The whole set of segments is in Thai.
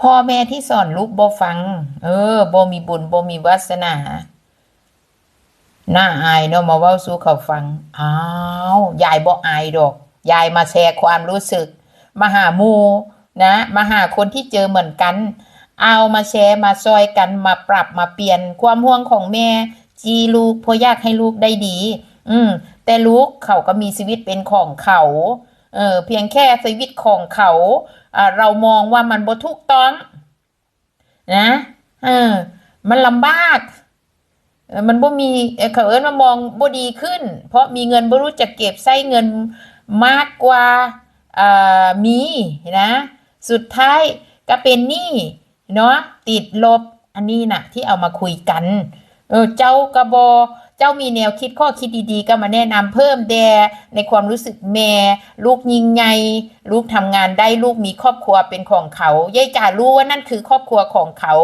พ่อแม่ที่สอนลูกบ่ฟัง เออบ่มีบุญบ่มีวาสนาน่าอายเนาะมาเว้าสู่เขาฟังอ้าวยายบ่อายดอก ยายมาแชร์ความรู้สึก มาหาหมูนะมาหาคนที่เจอเหมือนกัน เอามาแชร์มาซอยกันมาปรับมาเปลี่ยนความห่วงของแม่ จีลูกเพราะอยากให้ลูกได้ดี อืมแต่ลูกเขาก็มีชีวิตเป็นของเขา เออเพียงแค่ชีวิตของเขาเรามองว่ามันบ่ถูกต้องนะเออมันลำบากมันบ่มีเขาเอิ้นว่ามองบ่ดีขึ้น เพราะมีเงินบ่รู้จักเก็บใช้เงินมากกว่าอ่อมีนะสุดท้ายก็เป็นหนี้เนาะติดลบอันนี้น่ะที่เอามาคุยกัน เออเจ้ากระบอ เจ้ามีแนวคิดข้อคิดดีๆ ก็มาแนะนำเพิ่มแดในความรู้สึกแม่ลูกยิงใหญ่ลูกทำงานได้ลูกมีครอบครัวเป็นของเขายายจ๋ารู้ว่านั่นคือครอบครัวของเขา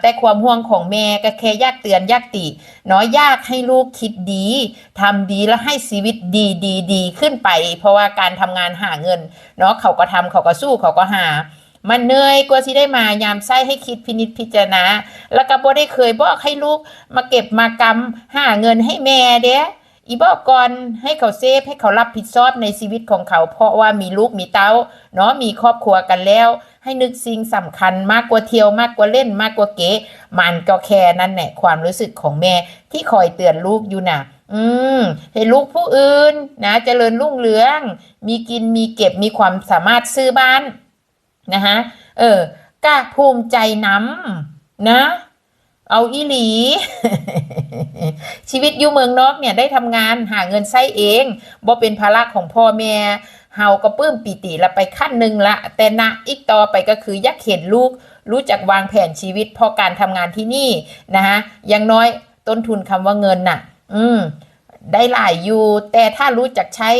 แต่ความห่วงของแม่ก็แค่ยากเตือนยากติเนาะยากให้ลูกคิดดีทำดีแล้วให้ชีวิตดีดีดีขึ้นไป เพราะว่าการทำงานหาเงินเนาะเขาก็ทำเขาก็สู้เขาก็หา มันเหนื่อยกว่าที่ได้มายามไส้ให้คิดพินิจพิจารณา แล้วก็บ่ได้เคยบอกให้ลูกมาเก็บมากำหาเงินให้แม่เด้อีบอกก่อนให้เขาเซฟให้เขารับผิดชอบในชีวิตของเขา เพราะว่ามีลูกมีเต้าเนาะมีครอบครัวกันแล้ว ให้นึกสิ่งสำคัญมากกว่าเที่ยวมากกว่าเล่นมากกว่าเก๋มันก็แค่นั้นแหละความรู้สึกของแม่ที่คอยเตือนลูกอยู่น่ะอืมให้ลูกผู้อื่นนะ เจริญรุ่งเรือง มีกินมีเก็บมีความสามารถซื้อบ้าน นะฮะเออกล้าภูมิใจน้ำนะ เอาอีหลี ชีวิตอยู่เมืองนอกเนี่ยได้ทำงานหาเงินใช้เองบ่เป็นภาระของพ่อแม่เฮาก็ปื้มปิติละไปขั้นหนึ่งละ แต่นะอีกต่อไปก็คือยักเห็นลูก รู้จักวางแผนชีวิตเพราะการทำงานที่นี่นะฮะอย่างน้อยต้นทุนคำว่าเงินน่ะ อืม ได้หลายอยู่ แต่ถ้ารู้จักใช้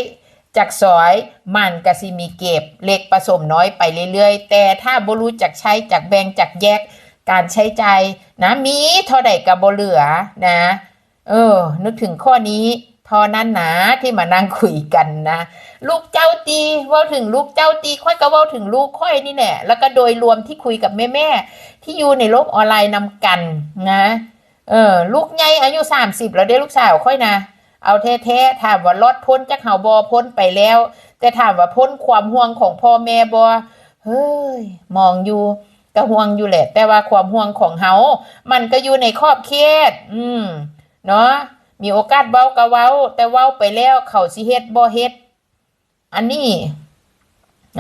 จากสอยมันก็สิมีเก็บเล็กผสมน้อยไปเรื่อยๆ แต่ถ้าบ่รู้จักใช้จากแบ่งจากแยกการใช้ใจนะมีเท่าใดก็บ่เหลือนะ เออ นึกถึงข้อนี้เทอนั้นนะที่มานั่งคุยกันนะ ลูกเจ้าตีเว่าถึงลูกเจ้าตีค่อยก็เว่าถึงลูกค่อยนี่แหละแล้วก็โดยรวมที่คุยกับแม่ๆที่อยู่ในโลกออนไลน์นำกันนะ เออ ลูกใหญ่อายุสามสิบแล้วได้ลูกสาวค่อยนะ เอาแท้ๆถามว่ารอดพ้นจากเฮาบอพ้นไปแล้ว แต่ถามว่าพ้นความห่วงของพ่อแม่บอเฮ้ย มองอยู่ก็ห่วงอยู่แหละ แต่ว่าความห่วงของเฮามันก็อยู่ในขอบเขตอืม เนาะมีโอกาสเว้าก็เว้า แต่เว้าไปแล้วเขาสิเฮ็ดบ่เฮ็ด อันนี้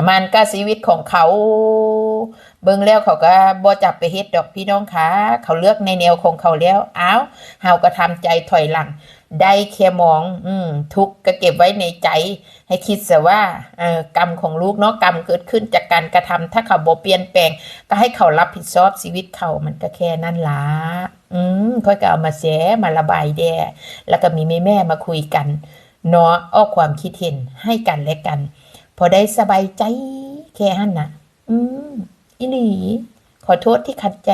มันก็ชีวิตของเขา เบิ่งแล้วเขาก็บ่จับไปเฮ็ดดอกพี่น้องคะเขาเลือกในแนวของเขาแล้วอ้าวเฮาก็ทำใจถอยหลัง ได้แค่มอง อืม ทุกข์ก็เก็บไว้ในใจ ให้คิดซะว่าเอ่อกรรมของลูกเนาะกรรมเกิดขึ้นจากการกระทำถ้าเขาบ่เปลี่ยนแปลง ก็ให้เขารับผิดชอบชีวิตเขามันก็แค่นั้นล่ะอืมค่อยก็เอามาแชร์มาระบายแด่แล้วก็มีแม่แม่ๆมาคุยกันเนาะออกความคิดเห็นให้กันและกัน พอได้สบายใจแค่หันน่ะ อืม อีหลี ขอโทษที่ขัดใจ